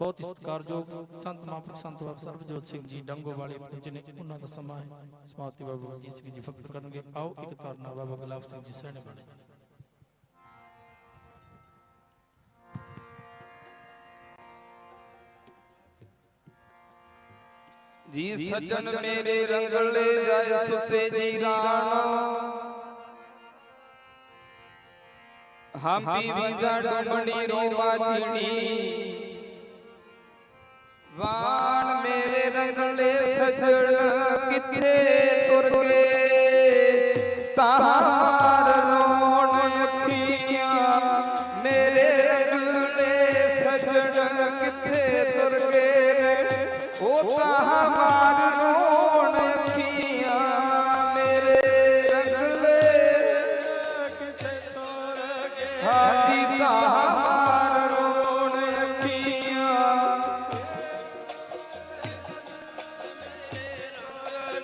ਬਹੁਤ ਹੀ ਸਤਿਕਾਰਯੋਗ ਸੰਤ ਮਹਾਂਪੁਰਖ ਸੰਤ ਬਾਬਾ ਸਰਬਜੋਤ ਸਿੰਘ ਜੀ ਡੰਗੋ ਵਾਲੇ ਪਹੁੰਚ ਨੇ ਉਹਨਾਂ ਦਾ ਸਮਾਂ ਹੈ। ਸਮਾਪਤੀ ਬਾਬਾ ਜੀ ਸਿੰਘ ਜੀ ਫਕਰ ਕਰਨਗੇ। ਆਓ ਇੱਕ ਧਾਰਨਾ ਬਾਬਾ ਗੁਲਾਬ ਸਿੰਘ ਜੀ ਸਹਿਣੇ ਬਣੇ ਜੀ ਸੱਜਣ ਮੇਰੇ ਰੰਗਲੇ ਜਾਏ ਸੁਸੇ ਜੀ ਰਾਣਾ। ਹੰਪੀ ਵਿੰਗਾ ਡੁੰਮਣੀ ਰੋਮਾ ਚਿੜੀ ਵਾਣ ਮੇਰੇ ਰੰਗਲੇ ਸੱਜਣ ਕਿੱਥੇ ਤੁਰ ਗਏ? ਤਾਰ ਰੋਣ ਅੱਖੀਆਂ ਮੇਰੇ ਰੰਗਲੇ ਸੱਜਣ ਕਿੱਥੇ ਤੁਰ ਗਏ ਉਹ ਤਾਂ ਰੋਣ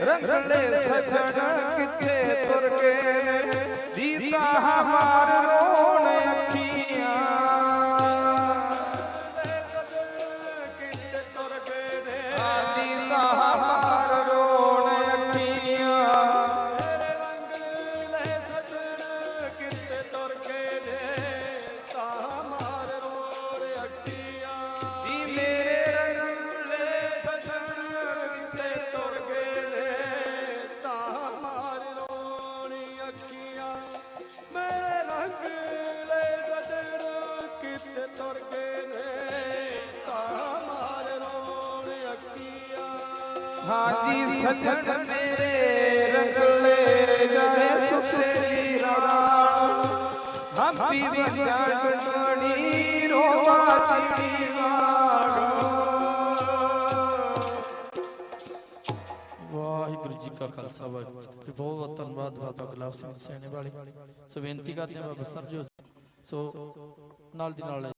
ਰੰਗਲੇ ਸਜਣ ਕਿੱਥੇ ਤੁਰ ਗਏ ਨੇ ਜੀ ਹਾਂਜੀ ਸਜਣ ਮੇਰੇ ਰੰਗਲੇ ਜਾਏ ਸੁਸਰੀ ਰਾਣ। ਹੰਪੀ ਦੀ ਜਾਣਣੀ ਰੋਵਾ ਚਿੜੀ ਵਾਹਿਗੁਰੂ ਜੀ ਕਾ ਖਾਲਸਾ ਵਾਹਿਗੁਰੂ ਜੀ। ਬਹੁਤ ਬਹੁਤ ਧੰਨਵਾਦ ਬਾਬਾ ਗੁਲਾਬ ਸਿੰਘ ਸੈਣੇ ਵਾਲੇ। ਸੋ ਬੇਨਤੀ ਕਰਦੇ ਹਾਂ ਬਾਬਾ ਸਰਜੋ ਸੋ ਨਾਲ ਦੀ ਨਾਲ